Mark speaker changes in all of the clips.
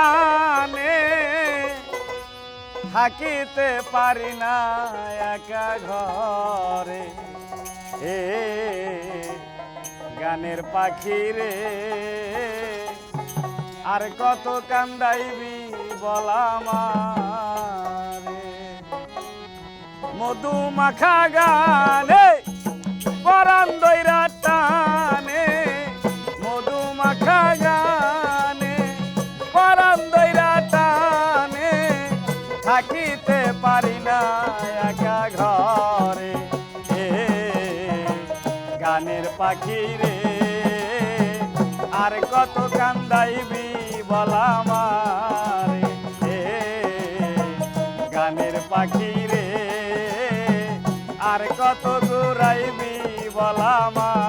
Speaker 1: টানে থাকিতে পারি না একা ঘরে। এ গানের পাখি রে, আর কত কান্দাইবি বলামারে মধু মাখা গানে পরান দইরা একা ঘরে, এ গানের পাখি রে। আর কত কান্দাইবি বলামারে এ গানের পাখি রে। আর কত ঘুরাইবি বলামারে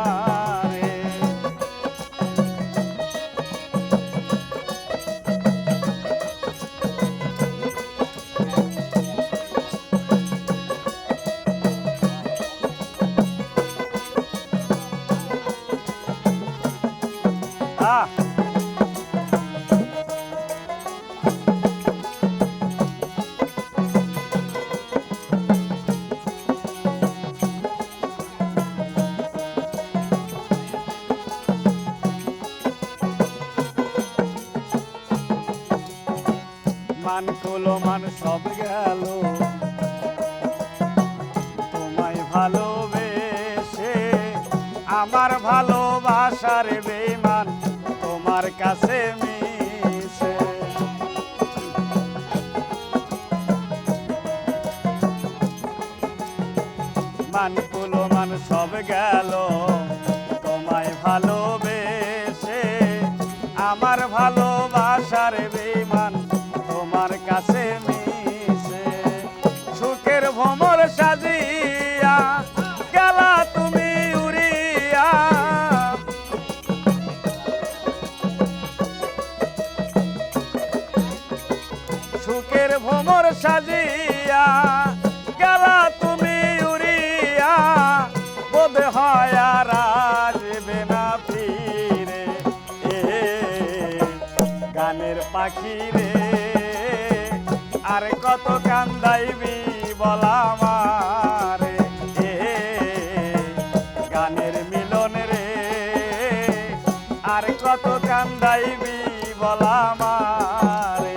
Speaker 1: আমার ভালোবাসার বেমান তোমার কাছে সাজিয়া গেলা তুমি উড়িয়া, বোধ হয় আর না ফিরে। এ গানের পাখি রে, আর কত কান্দাইবি বলামারে এ গানের মিলন রে, আর কত কান্দাইবি বলামারে আমার।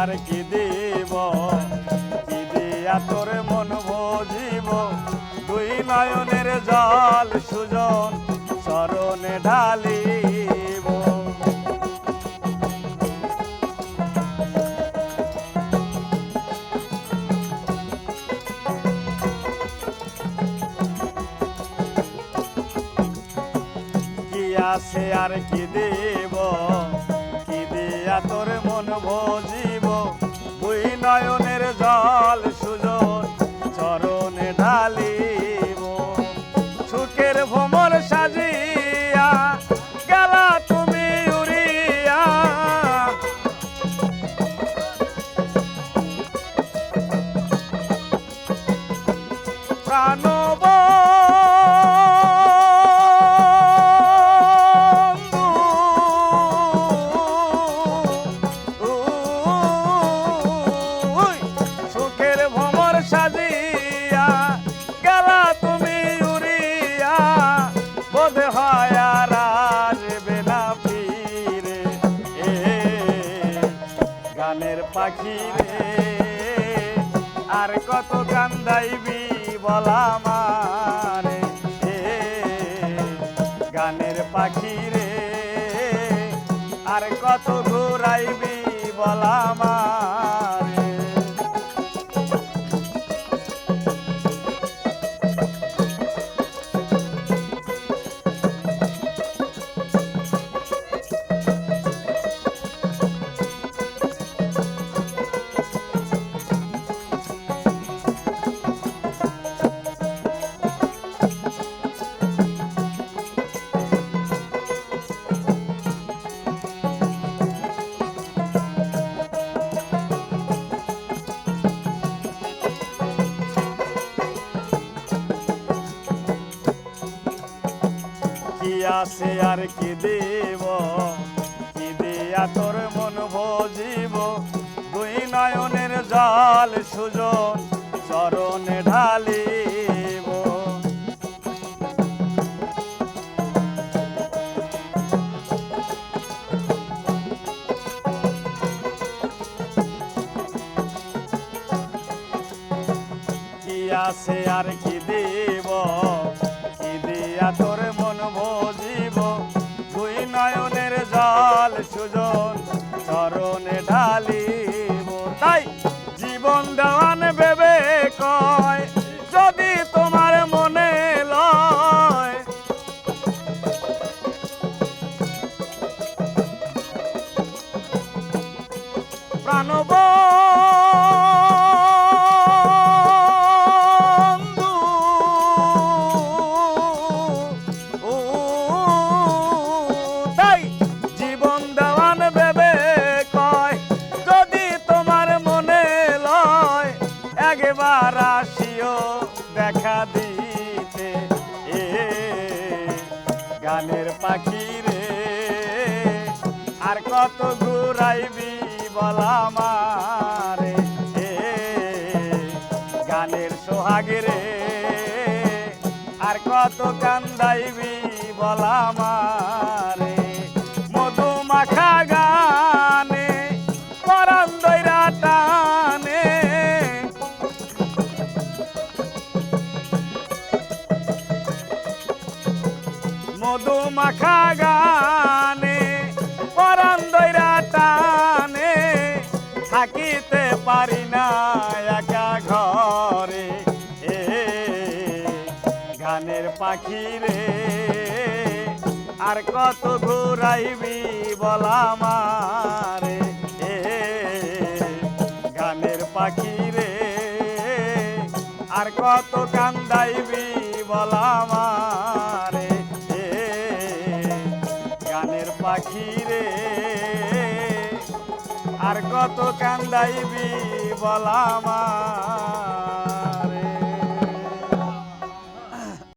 Speaker 1: আর কি দিব? কি দিয়া তোর মন ভজিব দুই নয়নের জল সুজন চরণে ঢালিব। কি আছে আর কি দেব? কি দিয়া তোর ভ্রমর সাজিয়া পাখি রে আর কত কান্দাইবি বলা মারে গানের পাখি রে আর কত ঘুরাইবি বলা মারে ভজিব দুই নয়নের জল সুজন চরণে ঢালিব। আর একবার আসিও, দেখা দিতে এ গানের পাখি রে। আর কত ঘুরাইবি বলা মারে এ গানের সোহাগে রে। আর কত কান্দাইবি বলা মাখা গানে দৈরা টানে, থাকিতে পারি না একা ঘরে। এ গানের পাখি রে, আর কত ঘুরাইবি বলা মারে এ গানের পাখি রে, আর কত কান্দাইবি বলা মারে কত কান্দাইবি বলা মা